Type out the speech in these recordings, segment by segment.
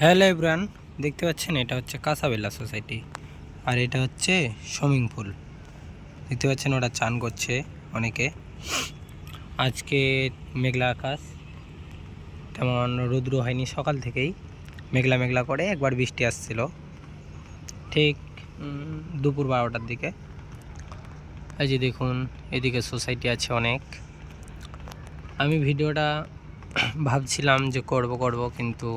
Hello everyone দেখতে পাচ্ছেন এটা হচ্ছে কাসাবেলা সোসাইটি আর এটা হচ্ছে সুইমিং পুল। দেখতে পাচ্ছেন ওরা চান করছে অনেকে। আজকে মেঘলা আকাশ, তেমন রৌদ্র হয়নি সকাল থেকেই। মেঘলা মেঘলা করে একবার বৃষ্টি আসছিল। ঠিক দুপুর বারোটার দিকে। এই যে দেখুন, এদিকে সোসাইটি আছে অনেক। আমি ভিডিওটা ভাবছিলাম যে করব করব, কিন্তু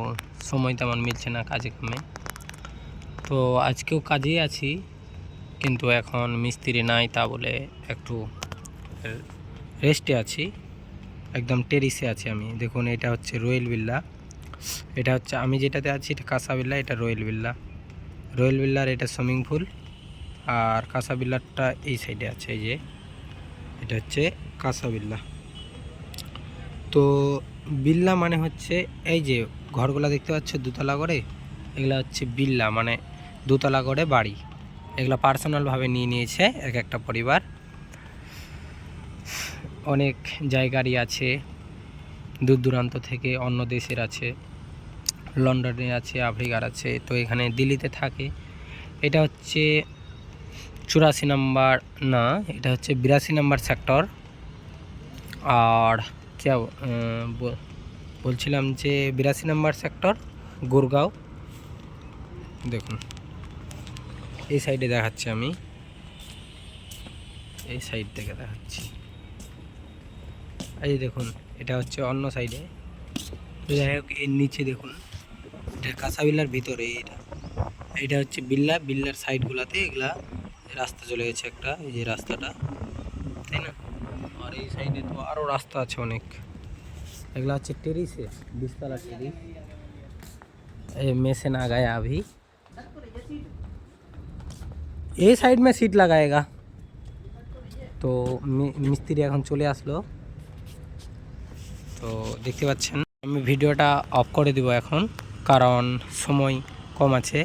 সময় তেমন মিলছে না কাজে কামে। তো আজকেও কাজেই আছি, কিন্তু এখন মিস্ত্রি নাই তা বলে একটু রেস্টে আছি, একদম টেরিসে আছি আমি। দেখুন, এটা হচ্ছে রয়েল বিল্লা। এটা হচ্ছে, আমি যেটাতে আছি এটা কাঁসা বিল্লা, এটা রয়েল বিল্লা। রয়েল বিল্লার এটা সুইমিং পুল আর কাঁসা বিল্লারটা এই সাইডে আছে, এই যে। এটা হচ্ছে কাঁসা বিল্লা। তো বিল্লা মানে হচ্ছে এই যে ঘরগুলো দেখতে পাচ্ছ দুতলা করে, এগুলো হচ্ছে বিল্লা মানে দুতলা করে বাড়ি। এগুলো পার্সোনালভাবে নিয়ে নিয়েছে এক একটা পরিবার। অনেক জায়গারই আছে দূর দূরান্ত থেকে অন্য দেশের আছে, লন্ডনে আছে, আফ্রিকার আছে, তো এখানে দিল্লিতে থাকে। এটা হচ্ছে চুরাশি নাম্বার, না, এটা হচ্ছে বিরাশি নাম্বার সেক্টর আর, কেউ বলছিলাম যে বিরাশি নাম্বার সেক্টর গুরগাঁও। দেখুন, এই সাইডে দেখাচ্ছি আমি। এই সাইড থেকে দেখাচ্ছি। এই দেখুন, এটা হচ্ছে অন্য সাইডে যাই হোক, এর নিচে দেখুন, এটা কাঁচা বিল্লার ভিতরে এটা। এটা হচ্ছে বিল্লা, বিল্লার সাইডগুলোতে এগুলা রাস্তা চলে গেছে একটা, এই যে রাস্তাটা। তাই না? আর এই সাইডে তো আরও রাস্তা আছে অনেক। এগুলো হচ্ছে টেরিসে, বিশতলা টেরিস। ये মেসে না ना আভি। এই সাইড মে সিট লাগায়েগা। তো মিস্ত্রি এখন চলে আসলো। তো দেখতে পাচ্ছেন, আমি ভিডিওটা অফ করে দিব এখন, কারণ সময় কম আছে।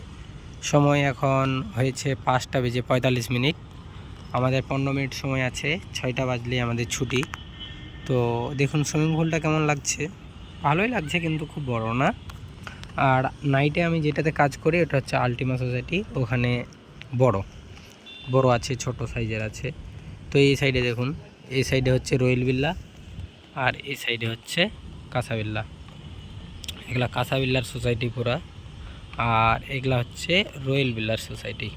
সময় এখন হয়েছে পাঁচটা বেজে পঁয়তাল্লিশ মিনিট। আমাদের পনেরো মিনিট সময় আছে, ছয়টা বাজলেই আমাদের ছুটি। তো দেখুন সুইমিং পুলটা কেমন লাগছে? ভালোই লাগছে কিন্তু খুব বড় না। আর নাইটে আমি যেটাতে কাজ করি, ওটা হচ্ছে আলটিমা সোসাইটি ওখানে বড়। বড় আছে, ছোট সাইজের আছে। তো এই সাইডে দেখুন, এই সাইডে হচ্ছে রয়েল বিল্লা আর এই সাইডে হচ্ছে কাঁসা বিল্লা এগুলা কাঁসা বিল্লার সোসাইটি পুরা, আর এগুলা হচ্ছে রয়েল বিল্লার সোসাইটি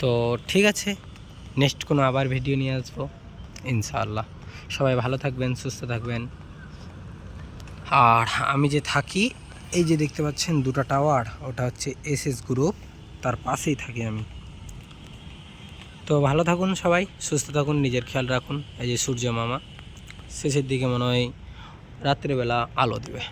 তো ঠিক আছে নেক্সট কোনো আবার ভিডিও নিয়ে আসব, ইনশাআল্লাহ। সবাই ভালো থাকবেন, সুস্থ থাকবেন। আর আমি যে থাকি, এই যে দেখতে পাচ্ছেন দুটা টাওয়ার, ওটা হচ্ছে এস এস গ্রুপ, তার পাশেই থাকি আমি। তো ভালো থাকুন সবাই, সুস্থ থাকুন, নিজের খেয়াল রাখুন, এই যে সূর্য মামা, শেষের দিকে মনে হয় রাত্রিবেলা আলো দেবে।